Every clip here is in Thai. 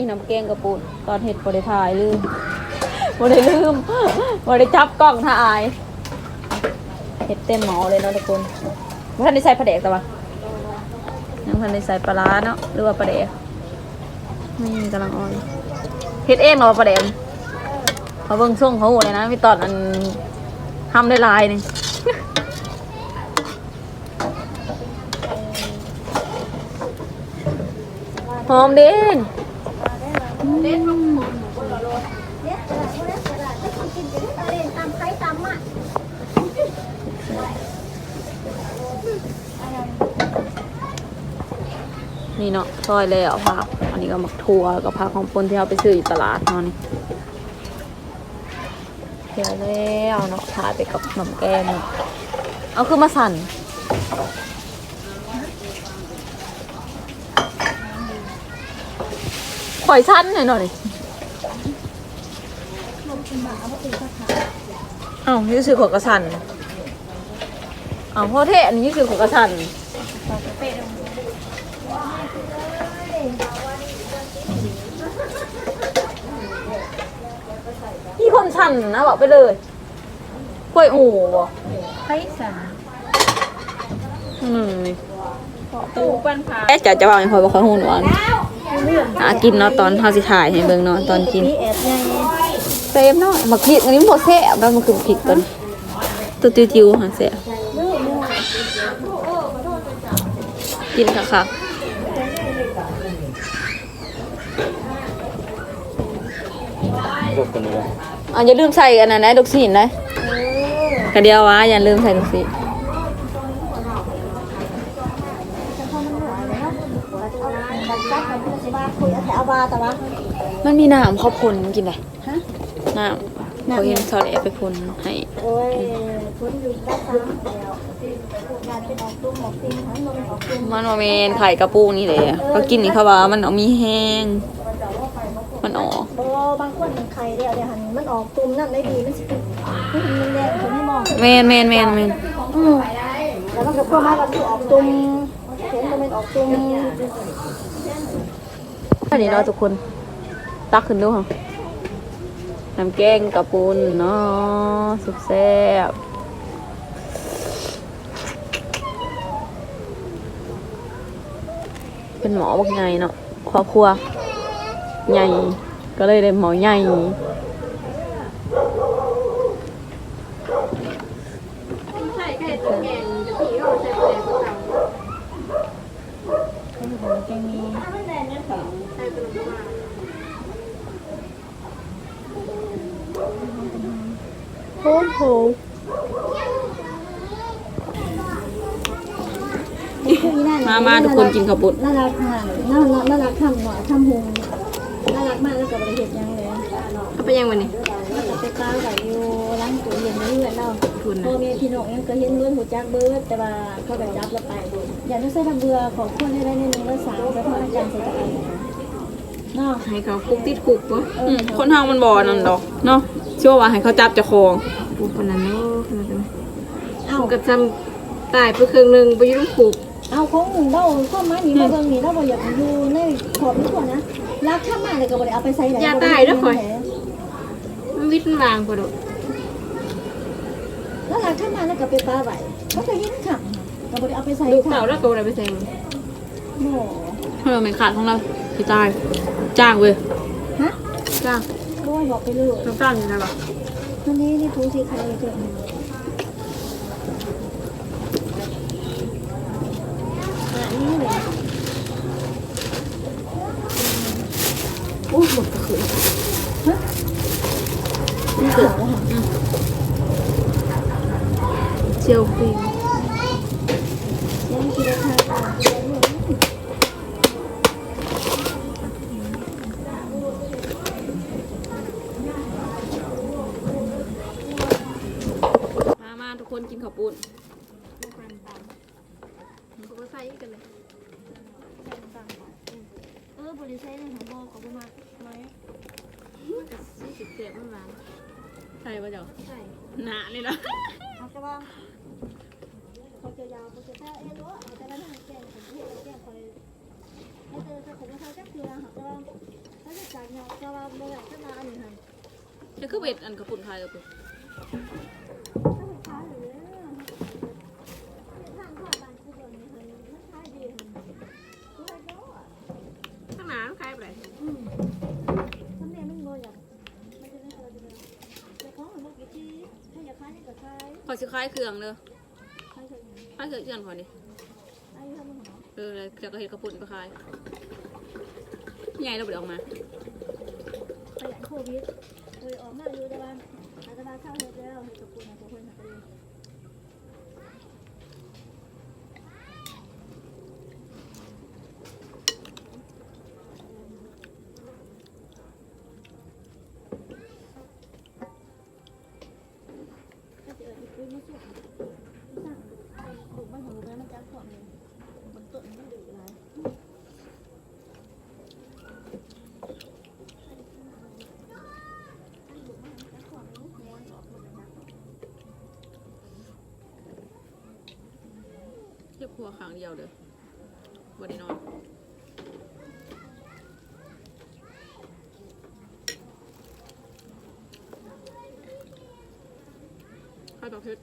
นี่น้ำแกงกระปุนตอนเห็ดบริถ่ายลืมบริลืมบริจับกล้องถ่ายเห็ดเต็มหมอเลยเนาะทุกคนท่านได้ใส่ปลาแดกแต่ว่ายังท่านได้ใส่ปลาร้าเนาะหรือว่าปลาแดกนี่กำลังอ่อนเห็ดเองเหรอปลาแดกเขาเบิ่งส่วงเขาหมดเลยนะพี่ตอนอันทำได้ลายนี่หอมเด่น นี่เนาะซอยแล้วผักอันนี้ก็หมักถั่วกับผักของปนที่เอาไปซื้ออยู่ตลาดเนาะนี่เดี๋ยวแล้วเนาะทาไปกับขน้ำแกงเนาะเอาคือมาสั่น ข่อยชั้นหน่อยหน่อยเอ้านี่คือขวดกระสันเอ้าพ่อเทอันนี้คือขวดกระสันพี่คนชันนะบอกไปเลยกล้วยอู่บ่ไข่สันอืมนี่ปูปันผาแอ๊ะจะจะวางคอยบอกคอยหูหนวาน หากินเนาะตอนเฮาสิถ่ายให้เบิ่งเนาะตอนกินนี่แอบไงเซฟเนาะมักพริกอันนี้มันบ่แซ่บแล้วมันคือพริกตัวนี้ตัวจิ๋วๆหาแซ่บกินค่ะค่ะพวกคนนี้นะอะอย่าลืมใส่อันนั้นนะดอกสีนนะกระเดียววะอย่าลืมใส่ดอกสีนคุยเอาบา แต่ว่า มันมีน้ำข้าวพนกินได้ฮะ น้ำเขาเห็นซอสแอบไปพนให้โอ้ยคุณอยู่ได้ซ้ำแล้วงานเป็นออกตุ้มออกติ้งทั้งลงออกตุ้มมันว่าเมนไข่กระปูนี่เลยก็กินนี่เขาว่ามันเอามีแห้ง มันออกโอ้บางคนมันไข่เดียวเดี๋ยวหันมันออกตุ้มนั่นได้ดีมันสิมันแดงคนที่มองเมนเมนเมนเมนอืมแล้วมันก็เพิ่มมาเราที่ออกตุ้มเห็นมันเป็นออกตุ้ม อันนี้เนาะทุกคน ตักขึ้นดูค่ะน้ำแกงกระปุนเนาะสุดแซ่บเป็นหมอบักใหญ่เนาะครอบครัวใหญ่ก็เลยได้หมอใหญ่ แกมี โอ้โหมามาทุกคนกินข้าวปุ้นน่ารักมากน่ารักน่ารักทำหน่อยทำหงน่ารักมากแล้วกับบริเหตุยังเลยเอาไปยังวันนี้ไปป้าไก่อยู่ล้างตัวเย็นนี่แหละเราพ่อแม่พี่น้องยังก็เห็นเลือดหัวจักเบิร์ดแต่ว่าเขาแบบรับแล้วไป อย่าต้องใส่ทำเบื่อของคนให้ได้ในหนึ่งละสามแล้วพออาจารย์ใส่ตะไคร้ เนาะให้เขาคุกติดคุกปะอืมคนทางมันบ่อนั่นดอกเนาะเชื่อว่าให้เขาจับเจะคองคุกคนนั้นเนาะขนาดนั้นเอาคุกกับจำตายไปครึ่งหนึ่งไปอยุ่งคุก เอาของหนึ่งเราข้อม้าหนีมาเบิ่งนี่เราบอกอยากอยู่ในขอบนี่ก่อนนะรักข้ามมาเลยก็บอกเอาไปใส่ไหนมันวิทย์วางพอดแล้วรักข้ามมาแล้วก็ไปป้าไว้เขาจะเห็นขับก็บอกเอาไปใส่ลูกขัเต่าบแล้วตัวอะไรไปใส่มันโอ้เพื่อไม่ขาดของเรา พี่ตาย จ้างเว้ย ฮะจ้าโอ้ยบอกไปเลยต้องจ้างยังไงวะวันนี้นี่ทูสีใครเกิดอันนี้เลยโอ้หมดกระขืนนี่เกิดแล้วเจียวฟิงยังคิดว่าทาง มามาทุกคนกินข้าวปุ้น เขาก็ใส่กันเลย เออบริษัทเลยของบอกเขาประมาณร้อย สี่สิบเจ็ดมันหวาน ใช่ป่ะเจ้า ใช่ หนาเลยนะ เขาจะว่าเขาจะยาวเขาจะถ้าเอ็นว่าเอาแต่ละหน้าแก่ผมเรียกแก่คอยให้เจอถ้าผมว่าเขาจะคือเขาจะว่าเขาจะ นาะก็ว่าบ่อยากขนาดนี้หั่นจะคือเบ็ดอันกระปุ่นไทยกับปุ่นถ้าไปค้าหรือทางเข้าบ้านคือบ่นี่หั่นมันขายดีหั่นคือให้เขาอะข้างหน้ามันคล้ายไปเลยอืมทำแม่มันบ่อยากมันจะได้เออจะได้แต่ของมันบ่กี่ทีถ้าอยากขายนี่ก็ขายขอสิคล้ายเครื่องเด้อขายเถอะนี่คล้ายเครื่องเชื่อนขอนี่ไอ้ทำมันหอมเออแล้วจะก็เห็ดกระปุ่นก็คล้ายใหญ่เราเบิดออกมาประหยัด โควิดเคยออกมาอยู่แต่ว่าอาจจะมาเข้าเฮ็ดแล้วเฮ็ดกับคุณนะทุกคนหาไปเลย ก็จะเอออีกคุยไม่สุดสั่งถูกมันหูแล้วมันจะขวบเลยมันต้นมันดื้อไร เทียบครัวขางเดียวเด้อบ่ได้นอนข้าวดอกเพชร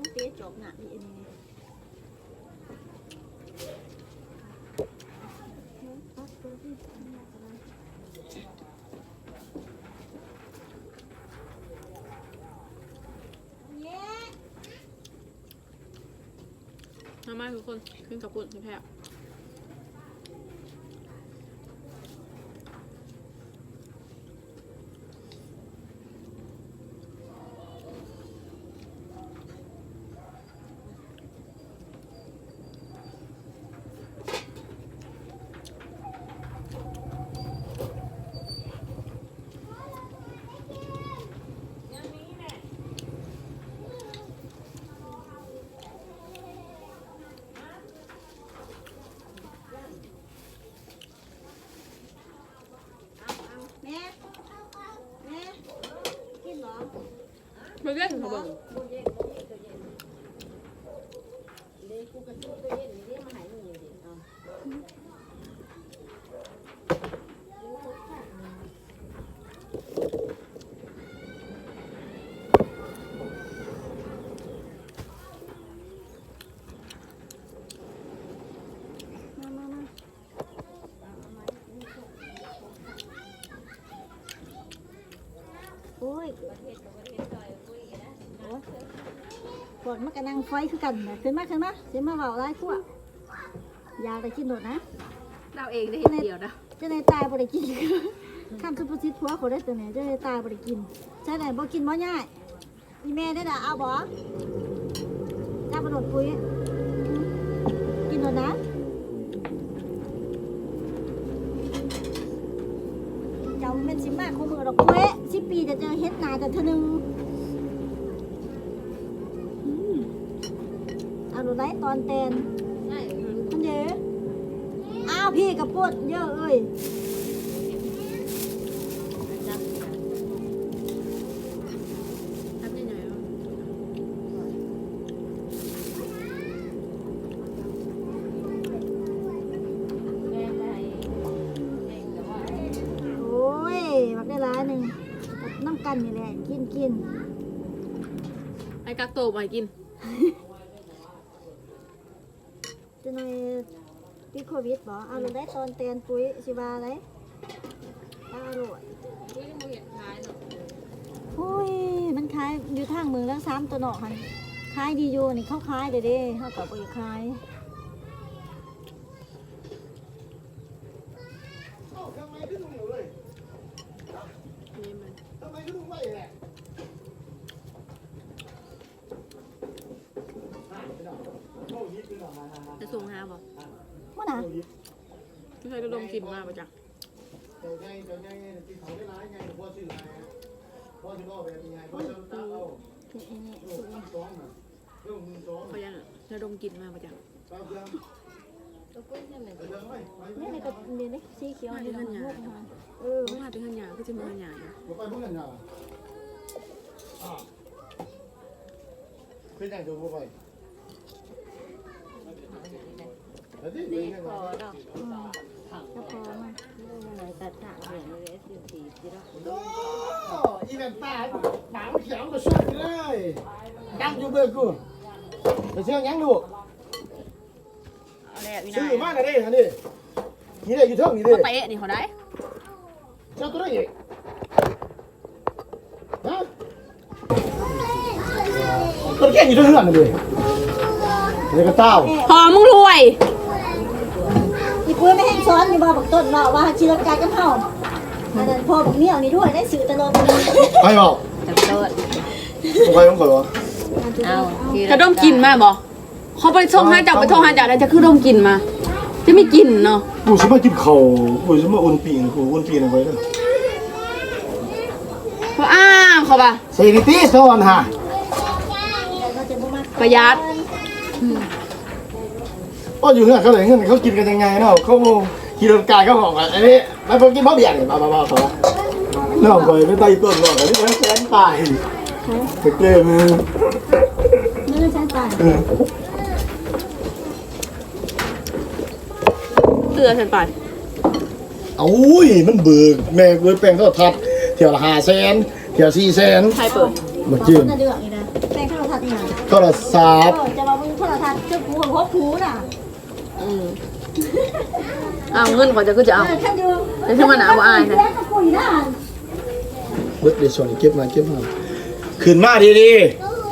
งเตี้ยจบหนักอีนี่ปักตัวที่หนักอะไมาทุกคนขึ้นกระปุ่นพี่แพรว แม่แม่กินหรอ มาเล่นเขาเบิ่ง มามามาโอ้ยโอ้ย ปวดมันกระนังไฟคือกันนะขึ้นมาขึ้นมาเสียมาเบาไล่พวกยาแต่กินโดดนะ เราเองได้เห็นเดียวนะเจะในตายบ่ได้กิน ข้ามสุภาษิตผัวเขาได้ตัวไหนเจะในตายบ่ได้กิน ใช่ไหนบ่กินบ่ง่ายอีแม่ได้ด่าเอาบ่จ้าประโดดปุ๋ยกินโดดนะเจ้าเป็นสิมากของมือดอกเว้ยสิปีจะเจอเฮ็ดนาแต่เธอหนึง ตอนเตนใช่มันเยอะอ้าวพี่กระปุดเยอะเอ้ยทำยังไงวะแกงไปแกงแต่ว่าโอ้ยมักได้ร้ายหนึ่งน้ำกันนี่แหละกินกินไอ้กักโตมาให้กิน จะหน่อยติดโควิดบ่เอาลงได้ตอนเตนปุ๋ยสิบาเลยเอาอร่อยอุ้ยยังไม่เห็นท้ายเนาะโอ้ยมันขายอยู่ทางเมืองแล้วซ้ำตัวเนาะหันขายดีอยู่นี่เขาขายเด้เด้เขากับบ่อยากขายนี่มันทำไมก็ต้องไหวแหละ จะส่งหาบ่ ว่านะ ไม่เค ยระดมกลิ่นมาประจักเจ้าใหญ่เจ้าใหญ่ที่เขาได้ร้ายไงพ่อชื่ออะไรพ่อชื่อพ่อแบบยังไงพ่อชื่อตาเอาลูกสองน่ะเรื่องมึงสองเขายังระดมกลิ่นมาประจักตาเพื่อนเรื่องไม่ไปนี่ในกระเบียนนี่สีเขียวนี่นะคะลูกมาเออมาถึงหันหยาก็จะมาหันหยาไปพวกนั้นอะเป็นอย่างเดียวไปแล้วที่เป็นยังไงก็ พอมาอีเวนต์ตาหนังเขียวมาช่วยเลยยังอยู่เบอร์กูไปเชื่อยังดูเอาแล้วอีซื้อยมาหน่อยดิอันนี้นี่เลยอยู่เท่านี้ดิเตะนี่เขาได้เจ้าตัวไหนอีกฮะตัวแก่อยู่เท่าเรื่องกันดิเด็กกระเต้าพอมึงรวย อีปุ้ยไม่ให้ซ้อนอยู่บ่บักต้นเนาะว่าชีรกายกับเฮาอันนั้นพ่อบักเหนี่ยวนี่ด้วยได้สื่อตลอดเลยไปบอกไปของข่อยวะจะดมกลิ่นมาบ่เขาไปส่งให้จับไปท่องให้จับแล้วจะคือดมกลิ่นมา จะไม่กลิ่นเนาะกูสมากินเข่ากูสมาอุ่นปีนกูอุ่นปีนเอาไว้เลยเพราะอ้างเขาป่ะเซนิตี้สอนฮะก็จะบ่มาประหยัด ว่าอยู่เรื่องเขาเลยเงินเขากินกันยังไงเนาะเขาขี่รถกายเขาบอกว่าอันนี้มันพวกกินเพราะเบียร์เนี่ยมามามาเขาเนาะไปไม่ไต่ต้นหรอกอันนี้มันแสนตายไปเกลือมือเนื้อใช้ตายเตือนฉันไปเอาอุ้ยมันเบิกแม่เบิกแปลงโทรทัศน์เที่ยวละห้าแสนเที่ยวสี่แสนใครเปิดมาจิ้มน่ะเดือดนี่นะแป้งข้าวทัดนี่นะโทรศัพท์จะมามึงข้าวทัดเจ้ากูของพ่อผูน่ะ อืมเอาเงินก่อนจะคือจะเอาเออท่านดูเดี๋ยวขึ้นมาหนาวอายนะแป้งกับปุ๋ยน่ะเบิกเดี๋ยวส่วนเก็บมาเก็บมาขึ้นมาดี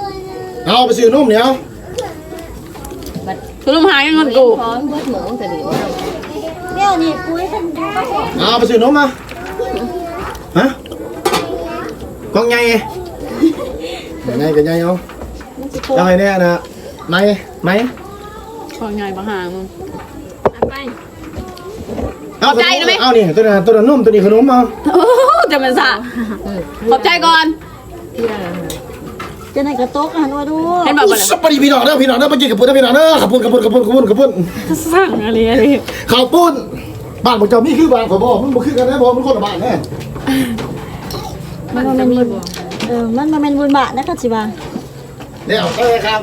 ๆเอาไปซื้อนมเนี่ยคือลมหายเงินกูเนี่ยนี่ปุ๋ยท่านดูก็พอเอาไปซื้อนมมาฮะกองใหญ่ไงใหญ่กันใหญ่เอามันสิโตเอาให้แน่นะไหมไหม ของใหญ่บางหางมึงไป เอาใจนะไหม เอานี่ตัวนั้นตัวนั้นนมตัวนี้ขนมเอาโอ้จะเป็นสะขอบใจก่อน จะไหนกระตกหันว่าดูเห็นบอกว่าอะไรสปาดีพี่น้องเด้อพี่น้องเด้อมากินกับปุ้นเด้อพี่น้องเด้อขับปุ้นขับปุ้นขับปุ้นขับปุ้นขับปุ้นสั่งอะไรอะไรข้าวปุ้นบ้านผมเจ้ามีคือบ้านผมบอกมันบ่คือกันนะบอกมันคนละบ้านแน่มันมันมีเออมันมันเป็นบุญบาทนะคะสิบาเดี๋ยวเอ้ยครับ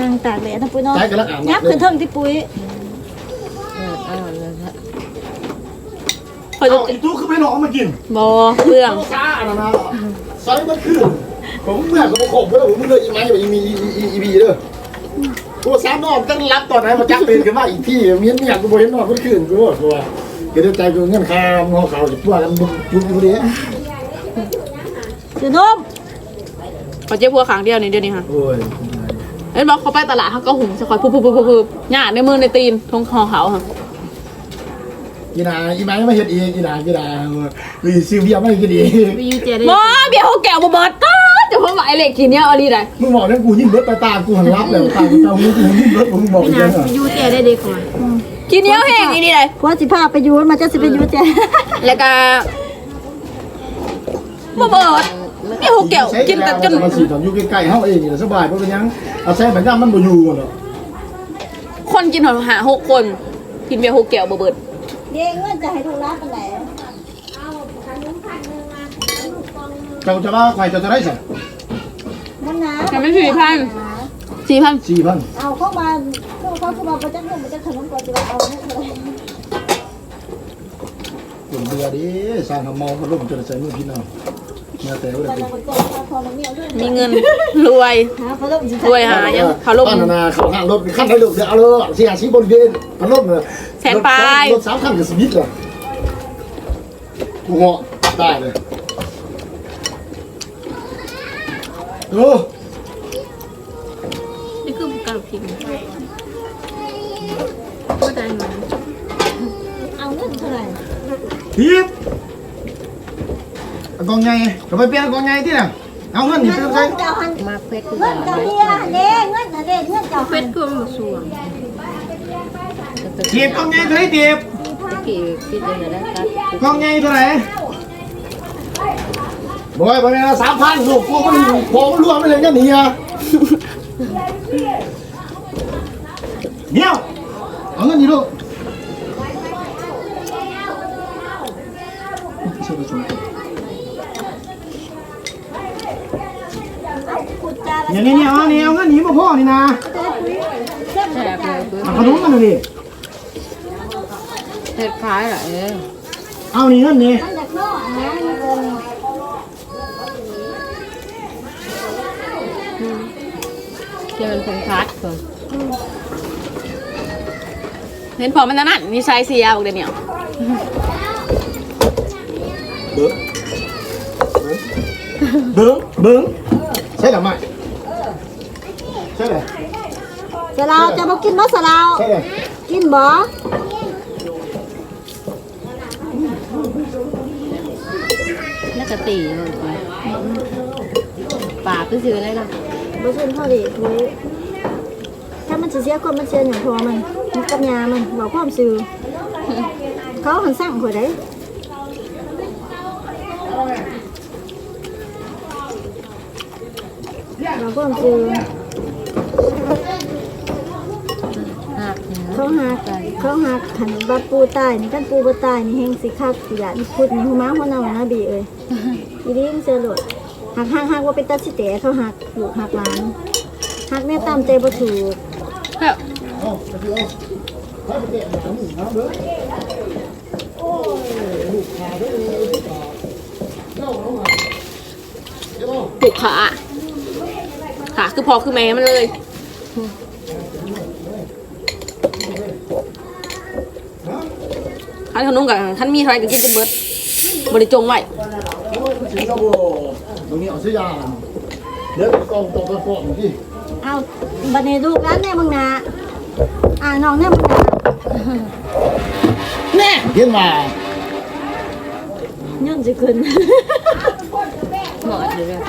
นั่งตากแดดนะปุ้ยเนาะใช้กันแล้วกันยับขึ้นเทิงที่ปุ้ยคอยเอาจะอีตู้คือไม่น้องมากินบอเพื่องเอาซ่าอันนั้นนะใส่มันคือผมเมื่อกับผมก็แล้วผมเลยอีไม้แบบอีมีอีอีบีเด้อตัวสามนอนตั้งรับตอนไหนมาจักตื่นขึ้นมาอีกที่เมียนเมียนกูบ่เห็นนอนเมื่อคืนกูว่ากูว่าเกิดใจกูเงินค่างอเขาตัวกันยุ่งอยู่ดีเดี๋ยวนมขอเจ๊พัวขางเดียวนี่เดียวนี้ค่ะโอ้ย เห็นบอกเขาไปตลาดเขาก็หุงจะคอยพุบพุบพุบพุบหยาในมือในตีนทงคอเขาค่ะกีนาอีไม้ไมาเฮ็ดเองกีนากีนาวีซิเวียไม่กินเองบอเบียร์เขาแก้วบเบิร์ดก็จะเพิ่มไหวเหล็กกินเนี้ยเอาดีเลยมึงบอกนี่ยกูยิ่งเบิดตาตากูหันรับแล้วตากูเจ้ามึงกูยิ่งเบิดมึงบอกอย่างนั้นยูเจได้ดีกว่ากินเนี้ยแห้งอีนี่เลยเพราสิพาไปยูนมาจะสิไปยูนแจแล้วก็บ่เบิด เบียร์เขาแก้วกินแต่จนมันสิตอนอยู่ใกล้ๆเฮาเองนี่สบายเพราะเป็นยังเอาใช้บัญญัติมันบ่อยู่เนาะคนกินหอยหาหกคน กินเบียร์เขาแก้วบเบิร์ดเด้เงินจะให้ดูร้านตรงไหนเจ้าจะว่าใครจะจะได้สิมันนะยังไม่สี่พันสี่พัน4,000เอาเข้ามาเข้าเขาเข้ามาประจักษ์เงินประจักษ์ขนมก่อนจะเอาเนี่ยเลยผมเบื่อดิสร้างทำมองมันล่มจนใส่มือพี่น้อง เนื้อแต่ว่าก่อนได้จะมาก่อนเอาพอมันเนี่ยด้วยมีเงินรวยหาพอลมสิรวยหายังเขาลงป้านานาเขาห้างรถขั้นให้ลูกเดี๋ยวเอาเลยเสียชีบริเวณพัดลมเลยแสนปลายรถสามคันกับสวิตเลยกูเหาะได้เลยโอ้นี่คือการพิมพ์ก็ได้เงินเอาเงินเท่าไหร่ทิพย์เอา กองไงก็ไปเปลี่ยนกองไงที่น่ะเอาเงินนี่ไปใช้เจ้าหันมากเพชรคือเงินเจ้าเฮียเด้เงินเด้เงินเจ้าเพหันชรคือมันสวงจีบกองใหญ่เท่าไหร่จีบตะกี้คิดยังไงได้ตัดกองใหญ่เท่าไหร่บอยบอยนะสามพันลูกพวกมันพอมันรวมไปเลยกันนี่อะเดี๋ยวเอาเงินนี่ลูก ขุดจาเนี่ยเนี่ยเนี่ยเอาเนี่ยเอาเงินนี่มาพ่อนี่นะแซ่บเลยคือเอาขนมกันเลยดิเพชรคล้ายเหรอเออเอานี่เงินนี่มันจากนอกนะเงินที่มันเป็นพัดคนเห็นพอมันนั่นนี่ใช้เสียบอกเดี๋ยวนี้เบิ้งเบิ้งใช่หรือไม่ ใช่เลยสลาวจะมากินบ่สลาว ใช่เลยกินบ่แล้วก็ตีมันไปป่าคือซื้ออะไรล่ะบ่ซื้อพอดีคุยถ้ามันสิเสียคนมันเสียอย่างพอมันมันกับยามันบอกความซื้อเขาหันสั่งข่อยได้บอกความซื้อ หัก เนี่ยเขาหักเขาหักขันบัดปูตายนี่กันปูบ่ตายนี่แฮงสิคักสิยานี่พูดนี่หูม้าหัวเน่านะบีเอ้ยอีนี่มันเจอหลดหักหักหักว่าเป็นตาสิเตะเขาหักลูกหักหลานหักแม่ตามใจบ่ถูกแล้วเตะแบบนี้นะเบิ้งปลุกขาขาคือพอคือแม่มันเลย ขันขนมกับขันมีเท่าไหรก็กินจนเบิดบริจงไว้สีกระโบตรงนี้เอาเสียยาเดี๋ยวกองตกไปฟอกที่เอาบัดนี้ลูกร้านแน่มึงนะอ่าน้องแน่มึงนะแน่เห็นมาเงินสิขึ้นเหมาะอยู่เลย